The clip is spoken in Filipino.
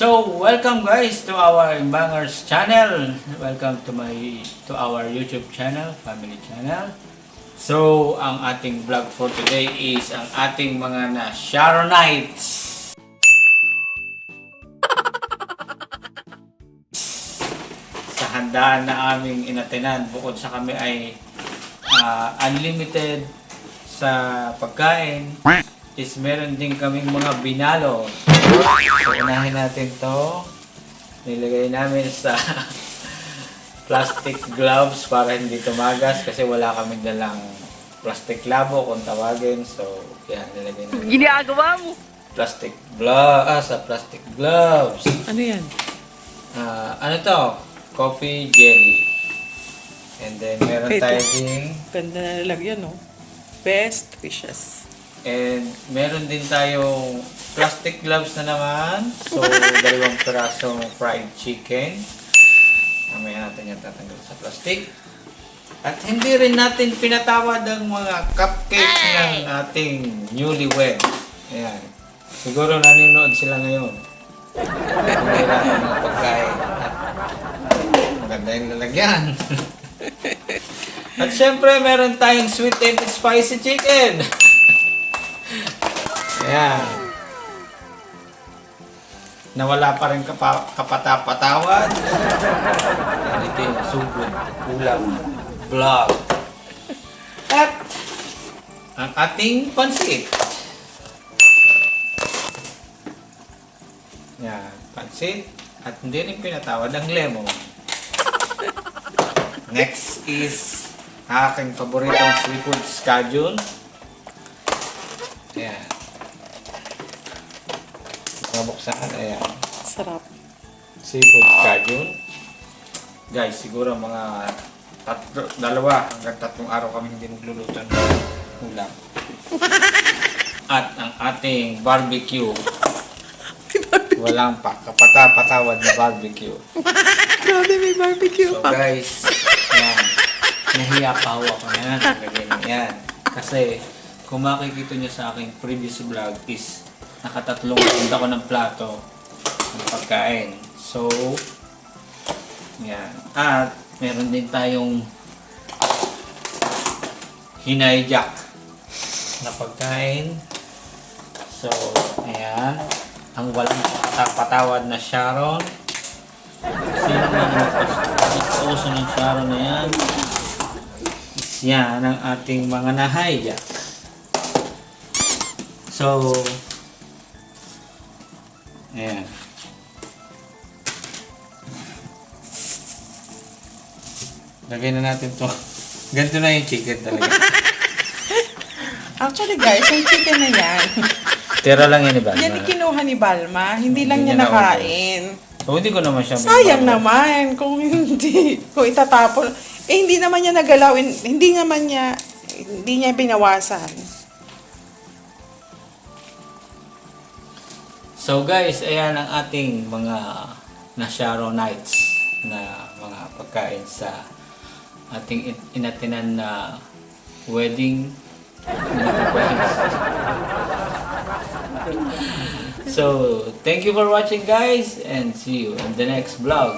So, welcome guys to our Imbangers channel. Welcome to my to our YouTube channel, family channel. So, ang ating vlog for today is ang ating mga na Sharonites. Sa handaan na aming inatenan, bukod sa kami ay ah, unlimited sa pagkain, is meron din kaming mga binalo. So, unahin natin to. Nilagay namin sa plastic gloves para hindi tumagas kasi wala kaming dalang plastic labo kung tawagin. So, yan, nilagay namin. Ginagawa mo. Plastic gloves, ah, sa plastic gloves. Ano yan? Ah, ano to? Coffee jelly. And then, meron Ito. tayo ding Ganda na nalagyan, no? Best wishes. And meron din tayong plastic gloves na naman. So, dalawang pirasong fried chicken. Mamaya natin yung tatanggal sa plastic. At hindi rin natin pinatawad ang mga cupcake ng ating newlywed. Ayan. Siguro nanonood sila ngayon. Kumira ng mga pagkain. At maganda yung lalagyan. At syempre, meron tayong sweet and spicy chicken. Ayan. Nawala pa rin kapa, kapatapatawad. Yan ito yung sugod, ulam, vlog. At ang ating pansit. Yan, pansit. At hindi rin pinatawad ang lemon. Next is aking paboritong seafood scadule. Ayan. Mabuksan. Ayan. Sarap. Seafood scadule. Guys, siguro mga tatlo, dalawa hanggang tatlong araw kami hindi magluluto ng ulam. At ang ating barbecue. Walang pa, kapata-patawad na barbecue. Grabe, may barbecue So pa. guys, yan. Nahiya pa ako na yan. Kasi, kung makikita niyo sa aking previous vlog is nakatatlong round ako ng plato ng pagkain. So, yan. At, meron din tayong hinayjack na pagkain. So, ayan. Ang walang patawad na Sharon. Sino man nagpauso ng Sharon na yan? Is yan ang ating mga nahijack. So, ayan. Lagay na natin to. Ganito na yung chicken talaga. Actually, guys, yung chicken na yan, Tira lang yan iba. yan yung kinuha ni Balma. Hindi lang Hindi niya niya naubos. nakain. So, hindi ko naman siya Sayang naman kung hindi, kung itatapon. Eh, hindi naman niya nagalawin, hindi naman niya, hindi niya binawasan. So guys, ayan ang ating mga Nasharo Nights na mga pagkain sa ating in- inatinan na wedding. So, thank you for watching guys and see you in the next vlog.